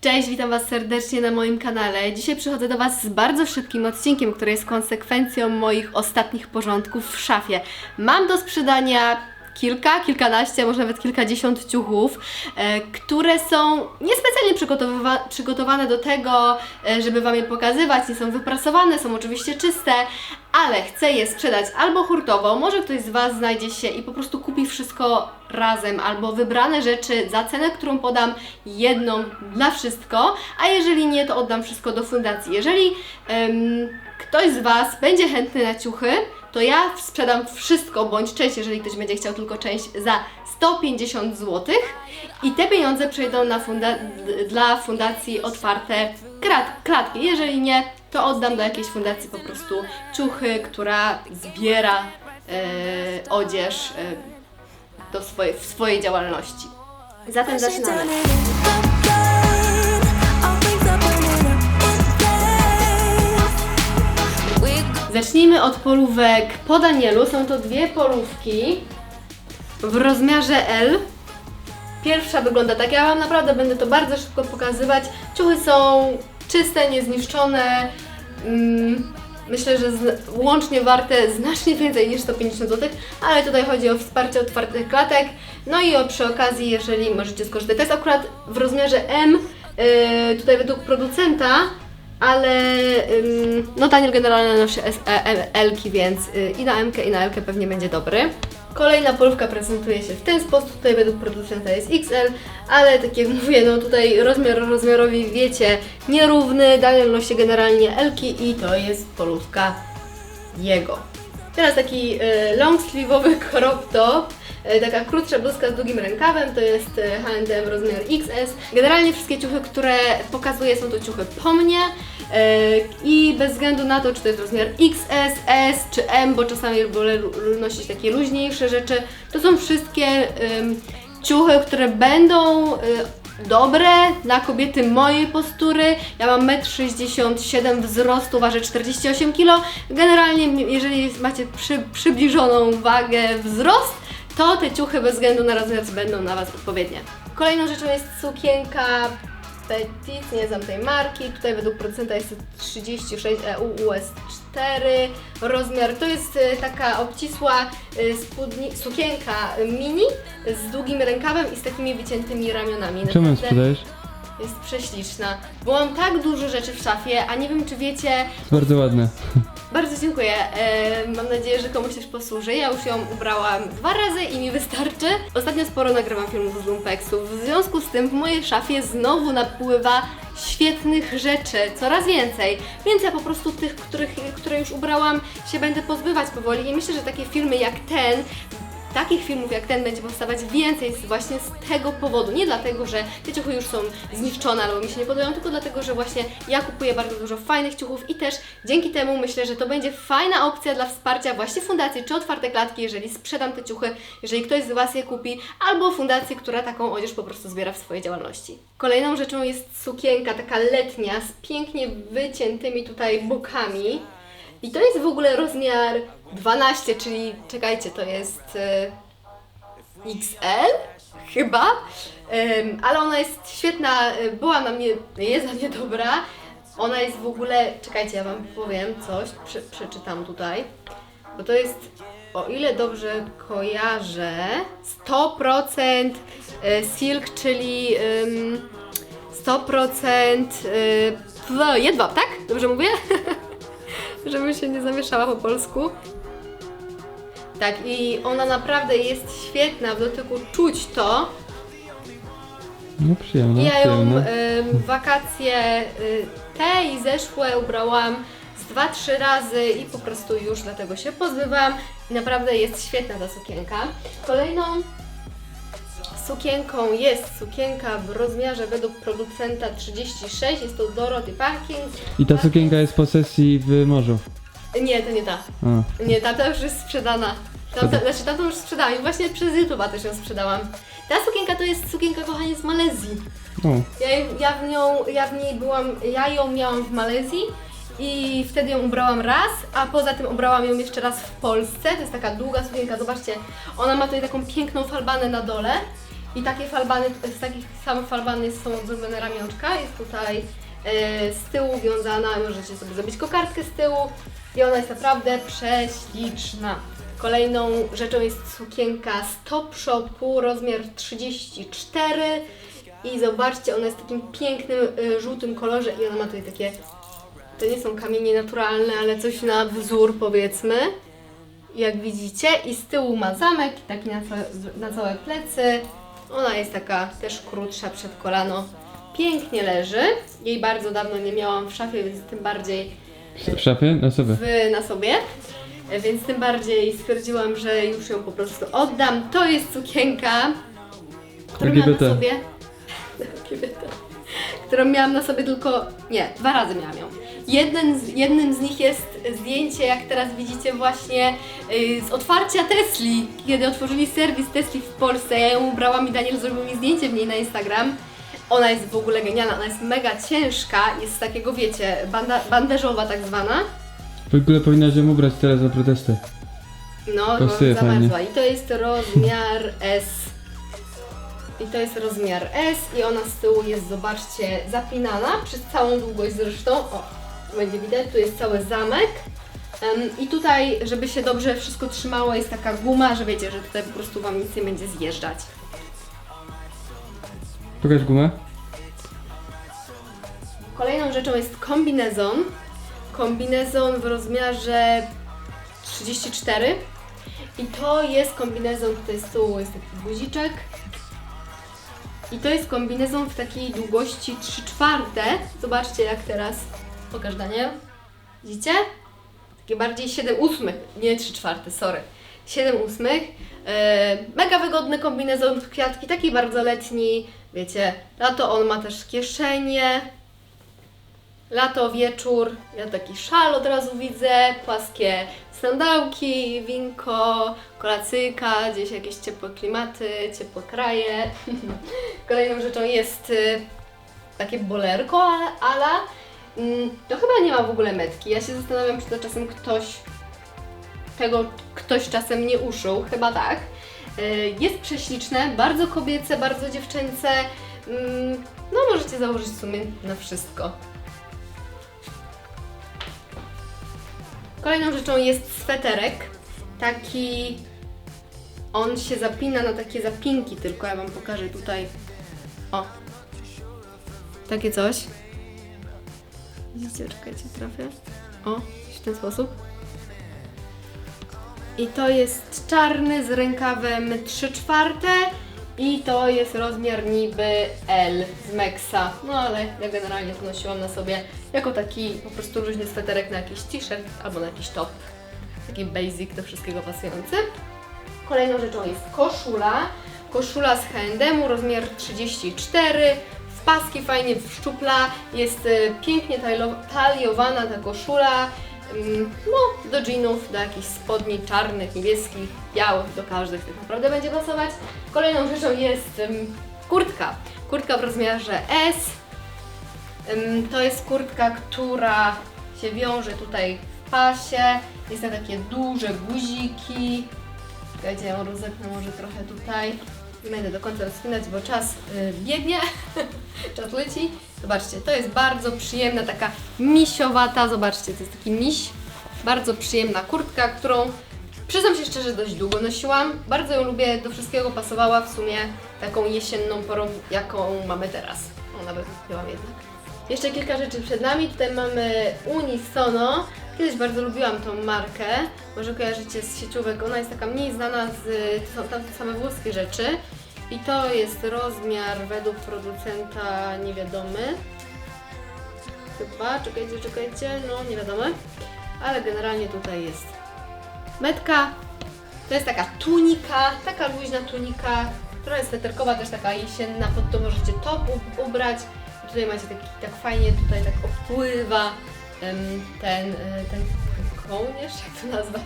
Cześć, witam Was serdecznie na moim kanale. Dzisiaj przychodzę do Was z bardzo szybkim odcinkiem, który jest konsekwencją moich ostatnich porządków w szafie. Mam do sprzedania kilka, kilkanaście, może nawet kilkadziesiąt ciuchów, e, które są niespecjalnie przygotowywa- przygotowane do tego, e, żeby Wam je pokazywać. Nie są wyprasowane, są oczywiście czyste, ale chcę je sprzedać albo hurtowo, może ktoś z Was znajdzie się i po prostu kupi wszystko razem, albo wybrane rzeczy za cenę, którą podam, jedną na wszystko, a jeżeli nie, to oddam wszystko do fundacji. Jeżeli ktoś z Was będzie chętny na ciuchy, to ja sprzedam wszystko, bądź część, jeżeli ktoś będzie chciał tylko część, za 150 zł i te pieniądze przejdą na funda- dla fundacji otwarte klatki. Jeżeli nie, to oddam do jakiejś fundacji po prostu ciuchy, która zbiera e, odzież e, do swojej, w swojej działalności. Zatem zaczynamy. Zacznijmy od polówek po Danielu. Są to dwie polówki w rozmiarze L. Pierwsza wygląda tak, ja Wam naprawdę będę to bardzo szybko pokazywać. Ciuchy są czyste, niezniszczone. Mm, myślę, że łącznie warte znacznie więcej niż 150 zł, ale tutaj chodzi o wsparcie otwartych klatek. No i o, przy okazji, jeżeli możecie skorzystać, to jest akurat w rozmiarze M, yy, tutaj według producenta, ale no Daniel generalnie nosi S, e, więc y, i na M i na L pewnie będzie dobry. Kolejna polówka prezentuje się w ten sposób, tutaj według producenta jest XL, ale tak jak mówię, no tutaj rozmiar rozmiarowi wiecie, nierówny, Daniel nosi generalnie L-ki i to jest polówka jego. Teraz taki y, long sleeve'owy crop top, taka krótsza bluzka z długim rękawem, to jest H&M rozmiar XS. Generalnie wszystkie ciuchy, które pokazuję są to ciuchy po mnie y, i bez względu na to, czy to jest rozmiar XS, S czy M, bo czasami wolę nosić takie luźniejsze rzeczy, to są wszystkie ciuchy, które będą dobre dla kobiety mojej postury. Ja mam 1,67 m wzrostu, ważę 48 kg. Generalnie, jeżeli macie przy, przybliżoną wagę wzrost, to te ciuchy bez względu na rozmiar będą na Was odpowiednie. Kolejną rzeczą jest sukienka Petit, nie znam tej marki. Tutaj według producenta jest to 36 EU US 4 rozmiar. To jest e, taka obcisła e, spódni- sukienka mini z długim rękawem i z takimi wyciętymi ramionami. Czemu ją sprzedajesz? Jest prześliczna, bo mam tak dużo rzeczy w szafie, a nie wiem czy wiecie, Jest bardzo ładne. Bardzo dziękuję. E, mam nadzieję, że komuś też posłuży. Ja już ją ubrałam dwa razy i mi wystarczy. Ostatnio sporo nagrywam filmów z lumpexów. W związku z tym w mojej szafie znowu napływa świetnych rzeczy, coraz więcej. Więc ja po prostu tych, których, które już ubrałam, się będę pozbywać powoli i myślę, że takie filmy jak ten Takich filmów jak ten będzie powstawać więcej właśnie z tego powodu. Nie dlatego, że te ciuchy już są zniszczone albo mi się nie podobają, tylko dlatego, że właśnie ja kupuję bardzo dużo fajnych ciuchów i też dzięki temu myślę, że to będzie fajna opcja dla wsparcia właśnie fundacji czy otwarte klatki, jeżeli sprzedam te ciuchy, jeżeli ktoś z Was je kupi, albo fundacji, która taką odzież po prostu zbiera w swojej działalności. Kolejną rzeczą jest sukienka taka letnia z pięknie wyciętymi tutaj bokami. I to jest w ogóle rozmiar 12, czyli czekajcie, to jest e, XL chyba, ale ona jest świetna, e, była na mnie, jest na mnie dobra. Ona jest w ogóle, czekajcie, ja Wam powiem coś, prze, przeczytam tutaj, bo to jest, o ile dobrze kojarzę, 100% e, silk, czyli em, 100% e, pf, jedwab, tak? Dobrze mówię? Żebym się nie zamieszała po polsku. Tak, i ona naprawdę jest świetna, w dotyku czuć to. No przyjemne, ja ją przyjemne. w wakacje y, te i zeszłe ubrałam z 2-3 razy i po prostu już dlatego się pozbywałam. I naprawdę jest świetna ta sukienka. Kolejną sukienką jest sukienka w rozmiarze według producenta 36, jest to Dorothy Parkins. I ta sukienka jest po sesji w morzu. Nie, to nie ta. A, Nie, ta już jest sprzedana. Tamta, znaczy tamtą już sprzedałam i właśnie przez YouTube'a też ją sprzedałam. Ta sukienka to jest sukienka kochanie z Malezji. Ja, ja w nią, ja w niej byłam, ja ją miałam w Malezji i wtedy ją ubrałam raz, a poza tym ubrałam ją jeszcze raz w Polsce. To jest taka długa sukienka, zobaczcie, ona ma tutaj taką piękną falbanę na dole I takie falbany, z takich samych falbany są zrobione ramionczka. Jest tutaj e, z tyłu wiązana, możecie sobie zrobić kokardkę z tyłu i ona jest naprawdę prześliczna. Kolejną rzeczą jest sukienka z Top Shopu, rozmiar 34 i zobaczcie, ona jest w takim pięknym e, żółtym kolorze i ona ma tutaj takie, to nie są kamienie naturalne, ale coś na wzór powiedzmy jak widzicie i z tyłu ma zamek taki na całe, na całe plecy. Ona jest taka też krótsza przed kolano. Pięknie leży. Jej bardzo dawno nie miałam w szafie, więc tym bardziej W szafie? Na sobie. w, na sobie. Więc tym bardziej stwierdziłam, że już ją po prostu oddam. To jest sukienka, którą miałam na sobie. LGBT. Którą miałam na sobie tylko. Nie, dwa razy miałam ją. Jeden z, jednym z nich jest zdjęcie, jak teraz widzicie, właśnie yy, z otwarcia Tesli. Kiedy otworzyli serwis Tesli w Polsce, ja ją ubrałam i Daniel zrobił mi zdjęcie w niej na Instagram. Ona jest w ogóle genialna, ona jest mega ciężka, jest z takiego, wiecie, banda, tak zwana. W ogóle powinnaś ją ubrać teraz na protesty. No, Pasuje bo zamarzła. I to jest rozmiar S. I to jest rozmiar S i ona z tyłu jest, zobaczcie, zapinana przez całą długość zresztą. O, będzie widać, tu jest cały zamek. Em, I tutaj, żeby się dobrze wszystko trzymało, jest taka guma, że wiecie, że tutaj po prostu Wam nic nie będzie zjeżdżać. Pokaż gumę. Kolejną rzeczą jest kombinezon. Kombinezon w rozmiarze 34. I to jest kombinezon, tutaj z tyłu jest taki guziczek. I to jest kombinezon w takiej długości 3 czwarte. Zobaczcie jak teraz. Pokaż Daniel. Widzicie? Takie bardziej 7 ósmych, nie 3 czwarte, sorry. 7 ósmych. E, mega wygodny kombinezon kwiatki, taki bardzo letni. Wiecie, lato on ma też kieszenie. Lato, wieczór, ja taki szal od razu widzę, płaskie sandałki, winko, kolacyjka, gdzieś jakieś ciepłe klimaty, ciepłe kraje. Kolejną rzeczą jest y, takie bolerko, ale mm, to chyba nie ma w ogóle metki. Ja się zastanawiam, czy to czasem ktoś tego ktoś czasem nie uszył, chyba tak. Y, Jest prześliczne, bardzo kobiece, bardzo dziewczęce. Mm, No możecie założyć w sumie na wszystko. Kolejną rzeczą jest sweterek. Taki. On się zapina na takie zapinki, tylko ja Wam pokażę tutaj. O. Takie coś. Widzicie, czekajcie, trafię. O, w ten sposób. I to jest czarny z rękawem 3 czwarte i to jest rozmiar niby L z Mexa. No ale ja generalnie to nosiłam na sobie jako taki po prostu luźny sweterek na jakiś t-shirt albo na jakiś top. Taki basic do wszystkiego pasujący. Kolejną rzeczą jest koszula. Koszula z H&M, rozmiar 34. W paski fajnie wszczupla. Jest y, pięknie talio- taliowana ta koszula. No, do jeansów, do jakichś spodni czarnych, niebieskich, białych, do każdych tych naprawdę będzie pasować. Kolejną rzeczą jest kurtka. Kurtka w rozmiarze S. To jest kurtka, która się wiąże tutaj w pasie. Jest na takie duże guziki. Czekajcie, ja rozepnę może trochę tutaj. Nie będę do końca rozpinać, bo czas y, biegnie. czas leci. Zobaczcie, to jest bardzo przyjemna, taka misiowata. Zobaczcie, to jest taki miś. Bardzo przyjemna kurtka, którą przyznam się szczerze dość długo nosiłam. Bardzo ją lubię, do wszystkiego pasowała w sumie taką jesienną porą, jaką mamy teraz. O, nawet kupiłam jednak. Jeszcze kilka rzeczy przed nami. Tutaj mamy Unisono. Kiedyś bardzo lubiłam tą markę. Może kojarzycie z sieciówek. Ona jest taka mniej znana z to są tam same włoskie rzeczy. I to jest rozmiar według producenta niewiadomy. Chyba, czekajcie, czekajcie, no nie wiadomo. Ale generalnie tutaj jest metka. To jest taka tunika, taka luźna tunika, która jest sweterkowa, też taka jesienna, pod to możecie top ubrać. Tutaj macie taki, tak fajnie, tutaj tak opływa ten, e, ten kołnierz, jak to nazwać?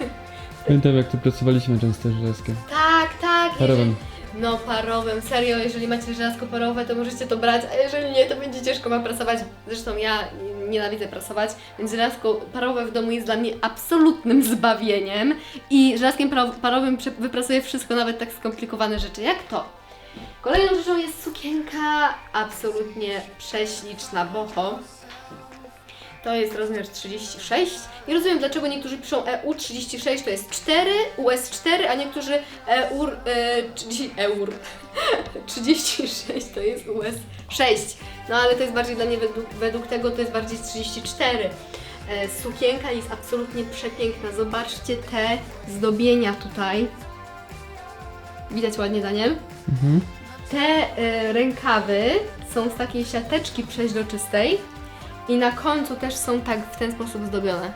Pamiętam jak tu pracowaliśmy często żelazkiem. Tak, tak. Parowym. No parowym, serio, jeżeli macie żelazko parowe, to możecie to brać, a jeżeli nie, to będzie ciężko wam pracować. Zresztą ja nienawidzę prasować, więc żelazko parowe w domu jest dla mnie absolutnym zbawieniem i żelazkiem paro- parowym wyprasuję wszystko, nawet tak skomplikowane rzeczy jak to. Kolejną rzeczą jest sukienka absolutnie prześliczna, boho. To jest rozmiar 36. Nie rozumiem, dlaczego niektórzy piszą E EU36 to jest 4, US4, a niektórzy EUR, e, 30, EUR 36 to jest US6. No ale to jest bardziej dla mnie według, według tego to jest bardziej 34. E, sukienka jest absolutnie przepiękna. Zobaczcie te zdobienia tutaj. Widać ładnie, Daniel? Mhm. Te e, rękawy są z takiej siateczki przeźroczystej i na końcu też są tak w ten sposób zdobione.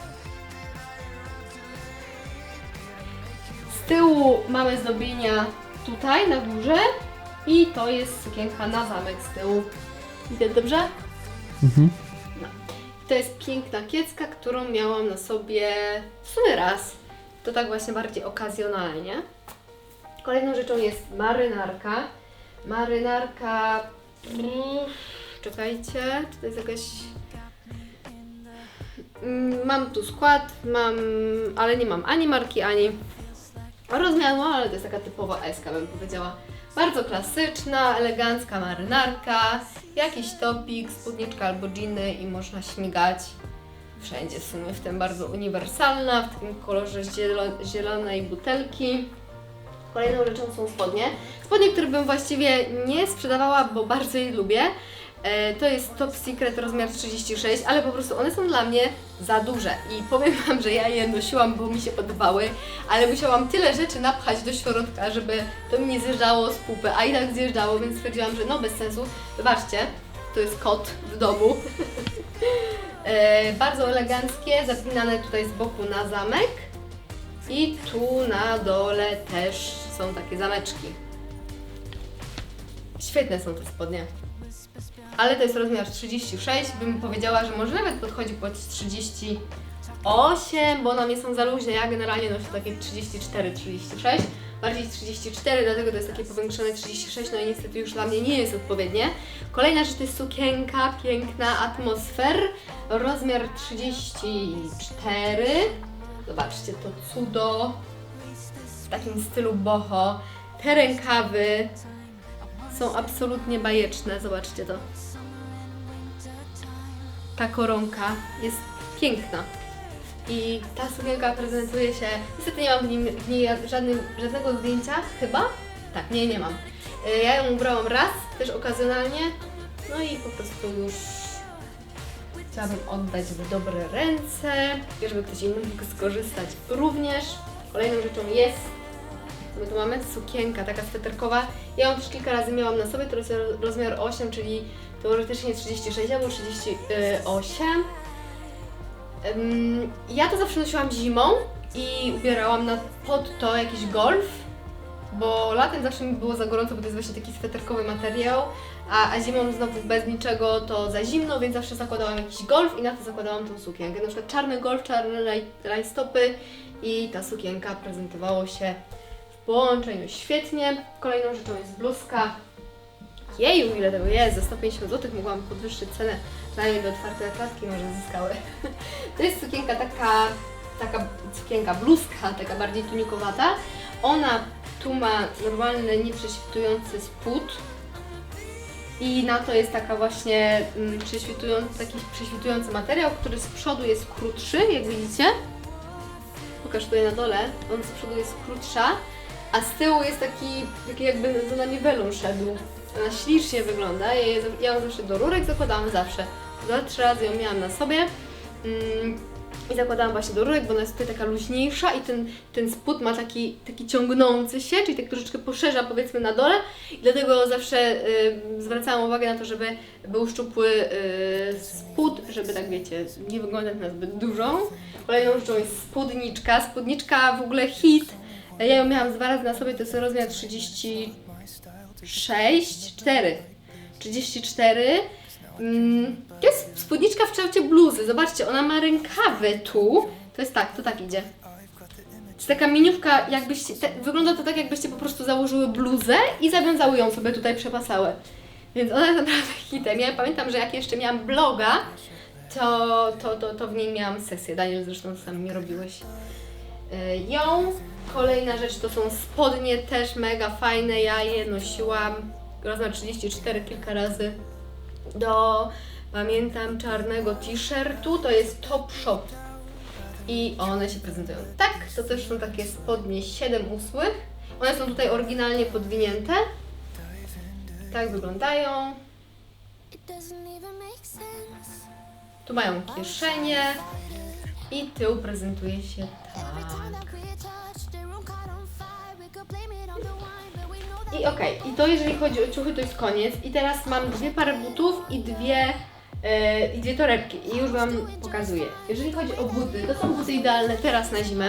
Z tyłu mamy zdobienia tutaj na górze i to jest sukienka na zamek z tyłu. Widać dobrze? Mhm. To jest piękna kiecka, którą miałam na sobie w sumie raz. To tak właśnie bardziej okazjonalnie. Kolejną rzeczą jest marynarka. Marynarka. mm, Czekajcie, czy to jest jakaś. Mm, Mam tu skład, mam, ale nie mam ani marki, ani rozmiaru, ale to jest taka typowa S, bym powiedziała. Bardzo klasyczna, elegancka marynarka, jakiś topik, spódniczka albo dżiny i można śmigać wszędzie w sumie, w tym bardzo uniwersalna, w takim kolorze zielo- zielonej butelki. Kolejną rzeczą są spodnie. Spodnie, które bym właściwie nie sprzedawała, bo bardzo je lubię. E, To jest Top Secret rozmiar 36, ale po prostu one są dla mnie za duże i powiem Wam, że ja je nosiłam, bo mi się podobały, ale musiałam tyle rzeczy napchać do środka, żeby to mi nie zjeżdżało z pupy, a i tak zjeżdżało, więc stwierdziłam, że no bez sensu. Wybaczcie, to jest kot w domu. e, bardzo eleganckie, zapinane tutaj z boku na zamek i tu na dole też są takie zameczki. Świetne są te spodnie. Ale to jest rozmiar 36, bym powiedziała, że może nawet podchodzi pod 38, bo one mnie są za luźne. Ja generalnie noszę takie 34-36, bardziej 34, dlatego to jest takie powiększone 36, no i niestety już dla mnie nie jest odpowiednie. Kolejna rzecz to jest sukienka, piękna atmosfer, rozmiar 34. Zobaczcie to cudo w takim stylu boho. Te rękawy są absolutnie bajeczne, zobaczcie to. Ta koronka jest piękna. I ta sukienka prezentuje się. Niestety nie mam w, nim, w niej żadnym, żadnego zdjęcia, chyba? Tak, nie, nie mam. Y, Ja ją ubrałam raz, też okazjonalnie. No i po prostu już chciałabym oddać w dobre ręce, żeby ktoś inny mógł skorzystać również. Kolejną rzeczą jest my tu mamy? Sukienka, taka sweterkowa. Ja ją już kilka razy miałam na sobie, to jest rozmiar 8, czyli teoretycznie 36 albo 38. Ym, Ja to zawsze nosiłam zimą i ubierałam na, pod to jakiś golf, bo latem zawsze mi było za gorąco, bo to jest właśnie taki sweterkowy materiał, a, a zimą znowu bez niczego to za zimno, więc zawsze zakładałam jakiś golf i na to zakładałam tą sukienkę. Na przykład czarny golf, czarne raj- rajstopy i ta sukienka prezentowało się połączeniu świetnie. Kolejną rzeczą jest bluzka. Jeju, ile tego jest, za 150 zł mogłam podwyższyć cenę, przynajmniej do otwartej klatki może zyskały. To jest sukienka taka, taka sukienka bluzka, taka bardziej tunikowata. Ona tu ma normalny, nieprześwitujący spód i na to jest taka właśnie mm, prześwitujący, taki prześwitujący materiał, który z przodu jest krótszy, jak widzicie. Pokaż tutaj na dole, on z przodu jest krótsza, a z tyłu jest taki, taki jakby za nami welon szedł. Ona ślicznie wygląda. Ja, ja ją zawsze do rurek zakładałam zawsze. Dwa, trzy razy ją miałam na sobie. Mm, I zakładałam właśnie do rurek, bo ona jest tutaj taka luźniejsza i ten, ten spód ma taki, taki ciągnący się, czyli tak troszeczkę poszerza powiedzmy na dole i dlatego zawsze y, zwracałam uwagę na to, żeby był szczupły y, spód, żeby tak wiecie, nie wyglądać na zbyt dużą. Kolejną rzeczą jest spódniczka. Spódniczka w ogóle hit. Ja ją miałam dwa razy na sobie, to jest rozmiar 36, 4. 34. Mm, To jest spódniczka w kształcie bluzy. Zobaczcie, ona ma rękawy tu. To jest tak, to tak idzie. Jest taka miniówka, jakbyście, te, wygląda to tak, jakbyście po prostu założyły bluzę i zawiązały ją sobie tutaj, przepasały. Więc ona jest naprawdę hitem. Ja pamiętam, że jak jeszcze miałam bloga, to, to, to, to w niej miałam sesję. Daniel zresztą sam mi robiłeś ją. Kolejna rzecz to są spodnie, też mega fajne. Ja je nosiłam rozmiar 34 kilka razy do, pamiętam, czarnego t-shirtu. To jest Top Shop. I one się prezentują tak. To też są takie spodnie 7 ósmych. One są tutaj oryginalnie podwinięte. Tak wyglądają. Tu mają kieszenie i tył prezentuje się tak. I okej, i to jeżeli chodzi o ciuchy, to jest koniec. I teraz mam dwie pary butów i dwie, e, i dwie torebki. I już Wam pokazuję. Jeżeli chodzi o buty, to są buty idealne teraz na zimę.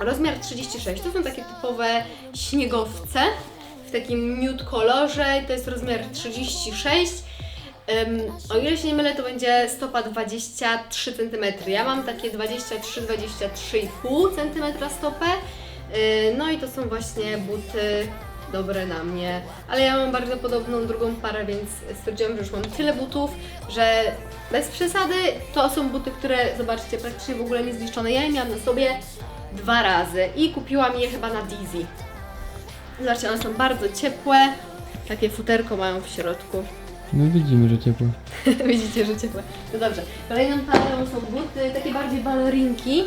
Rozmiar 36. To są takie typowe śniegowce w takim nude kolorze. To jest rozmiar 36. Ym, o ile się nie mylę, to będzie stopa 23 cm. Ja mam takie 23-23,5 cm stopę. Yy, no i to są właśnie buty dobre na mnie. Ale ja mam bardzo podobną drugą parę, więc stwierdziłam, że już mam tyle butów, że bez przesady to są buty, które zobaczcie praktycznie w ogóle nie zniszczone. Ja je miałam na sobie dwa razy i kupiłam je chyba na Dizzy. Zobaczcie, one są bardzo ciepłe. Takie futerko mają w środku. No widzimy, że ciepło. Widzicie, że ciepłe. No dobrze. Kolejną parą są buty, takie bardziej balerinki. yy,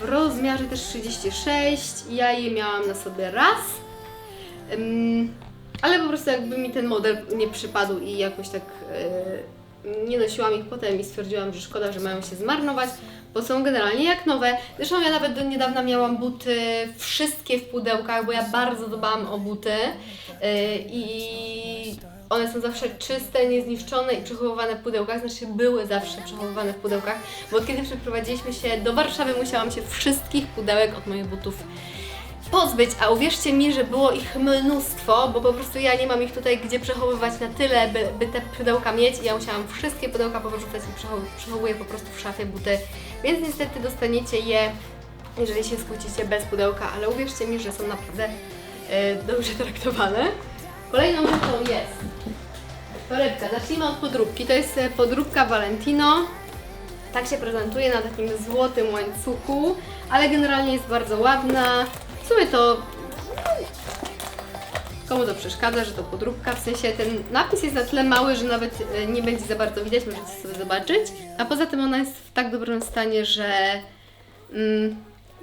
W rozmiarze też 36. Ja je miałam na sobie raz. Ale po prostu jakby mi ten model nie przypadł i jakoś tak yy, nie nosiłam ich potem i stwierdziłam, że szkoda, że mają się zmarnować, bo są generalnie jak nowe. Zresztą ja nawet do niedawna miałam buty wszystkie w pudełkach, bo ja bardzo dbałam o buty yy, i one są zawsze czyste, niezniszczone i przechowywane w pudełkach, znaczy były zawsze przechowywane w pudełkach, bo od kiedy przeprowadziliśmy się do Warszawy, musiałam się wszystkich pudełek od moich butów pozbyć, a uwierzcie mi, że było ich mnóstwo, bo po prostu ja nie mam ich tutaj gdzie przechowywać na tyle, by, by te pudełka mieć. I ja musiałam wszystkie pudełka powyrzucać i przechow- przechowuję po prostu w szafie buty, więc niestety dostaniecie je, jeżeli się skłócicie bez pudełka, ale uwierzcie mi, że są naprawdę e, dobrze traktowane. Kolejną rzeczą jest torebka. Zacznijmy od podróbki. To jest e, podróbka Valentino. Tak się prezentuje na takim złotym łańcuchu, ale generalnie jest bardzo ładna. W sumie to komu to przeszkadza, że to podróbka, w sensie ten napis jest na tyle mały, że nawet e, nie będzie za bardzo widać, możecie sobie zobaczyć. A poza tym ona jest w tak dobrym stanie, że mm,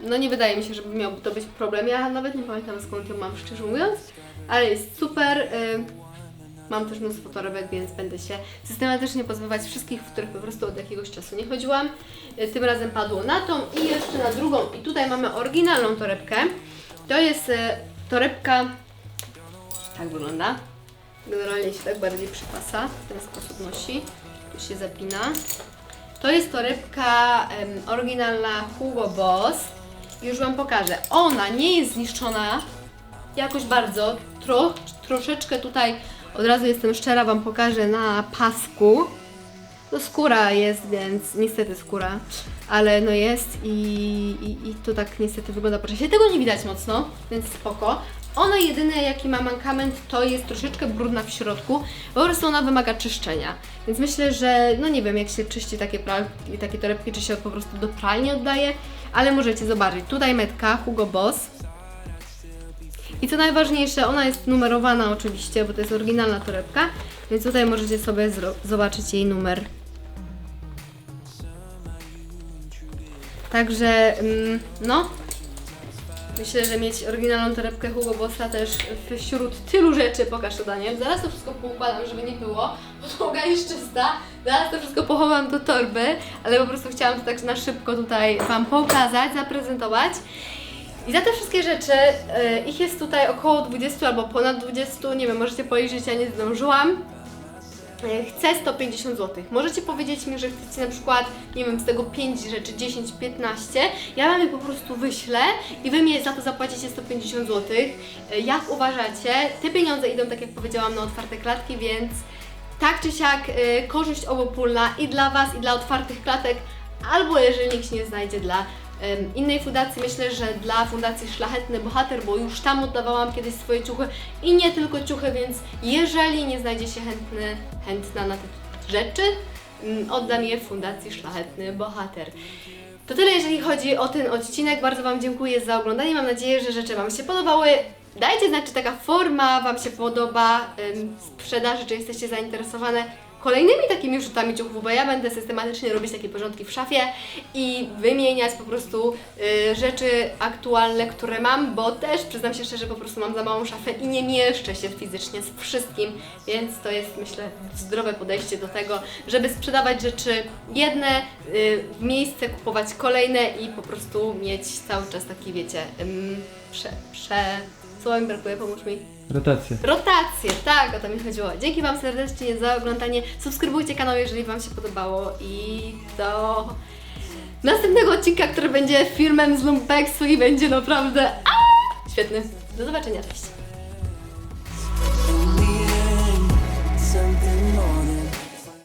no nie wydaje mi się, żeby miał to być problem. Ja nawet nie pamiętam skąd ją mam, szczerze mówiąc, ale jest super. y, Mam też mnóstwo torebek, więc będę się systematycznie pozbywać wszystkich, w których po prostu od jakiegoś czasu nie chodziłam. Y, Tym razem padło na tą i jeszcze na drugą. I tutaj mamy oryginalną torebkę. To jest y, torebka, tak wygląda. Generalnie się tak bardziej przypasa, w ten sposób nosi. Tu się zapina. To jest torebka em, oryginalna Hugo Boss. Już Wam pokażę. Ona nie jest zniszczona jakoś bardzo. Tro, troszeczkę tutaj, od razu jestem szczera, Wam pokażę na pasku. No skóra jest, więc niestety skóra, ale no jest i, i, i to tak niestety wygląda po czasie. Tego nie widać mocno, więc spoko. Ona jedyne jaki ma mankament to jest troszeczkę brudna w środku, po prostu ona wymaga czyszczenia. Więc myślę, że no nie wiem jak się czyści takie, takie torebki, czy się po prostu do pralni oddaje, ale możecie zobaczyć. Tutaj metka Hugo Boss. I co najważniejsze, ona jest numerowana oczywiście, bo to jest oryginalna torebka, więc tutaj możecie sobie zobaczyć jej numer. Także, mm, no, myślę, że mieć oryginalną torebkę Hugo Bossa też wśród tylu rzeczy, pokaż to Daniel, zaraz to wszystko poukładam, żeby nie było, podłoga jest czysta, zaraz to wszystko pochowam do torby, ale po prostu chciałam to tak na szybko tutaj Wam pokazać, zaprezentować. I za te wszystkie rzeczy, y, ich jest tutaj około 20 albo ponad 20, nie wiem, możecie policzyć, ja nie zdążyłam. Y, Chcę 150 zł. Możecie powiedzieć mi, że chcecie na przykład, nie wiem, z tego 5 rzeczy, 10, 15. Ja Wam je po prostu wyślę i Wy mi za to zapłacicie 150 zł. Y, Jak uważacie? Te pieniądze idą, tak jak powiedziałam, na otwarte klatki, więc tak czy siak korzyść obopólna i dla Was, i dla otwartych klatek, albo jeżeli nikt się nie znajdzie dla innej fundacji, myślę, że dla Fundacji Szlachetny Bohater, bo już tam oddawałam kiedyś swoje ciuchy i nie tylko ciuchy, więc jeżeli nie znajdzie się chętny, chętna na te rzeczy, mm, oddam je Fundacji Szlachetny Bohater. To tyle, jeżeli chodzi o ten odcinek. Bardzo Wam dziękuję za oglądanie. Mam nadzieję, że rzeczy Wam się podobały. Dajcie znać, czy taka forma Wam się podoba sprzedaży, czy jesteście zainteresowane kolejnymi takimi rzutami ciuchów, bo ja będę systematycznie robić takie porządki w szafie i wymieniać po prostu y, rzeczy aktualne, które mam, bo też przyznam się szczerze, po prostu mam za małą szafę i nie mieszczę się fizycznie z wszystkim, więc to jest myślę zdrowe podejście do tego, żeby sprzedawać rzeczy jedne, y, w miejsce kupować kolejne i po prostu mieć cały czas taki, wiecie, prze, prze... Co mi brakuje? Pomóż mi. Rotację. Rotację, tak, o to mi chodziło. Dzięki Wam serdecznie za oglądanie. Subskrybujcie kanał, jeżeli Wam się podobało i do następnego odcinka, który będzie filmem z Lumpeksu i będzie naprawdę aaa, świetny. Do zobaczenia, cześć.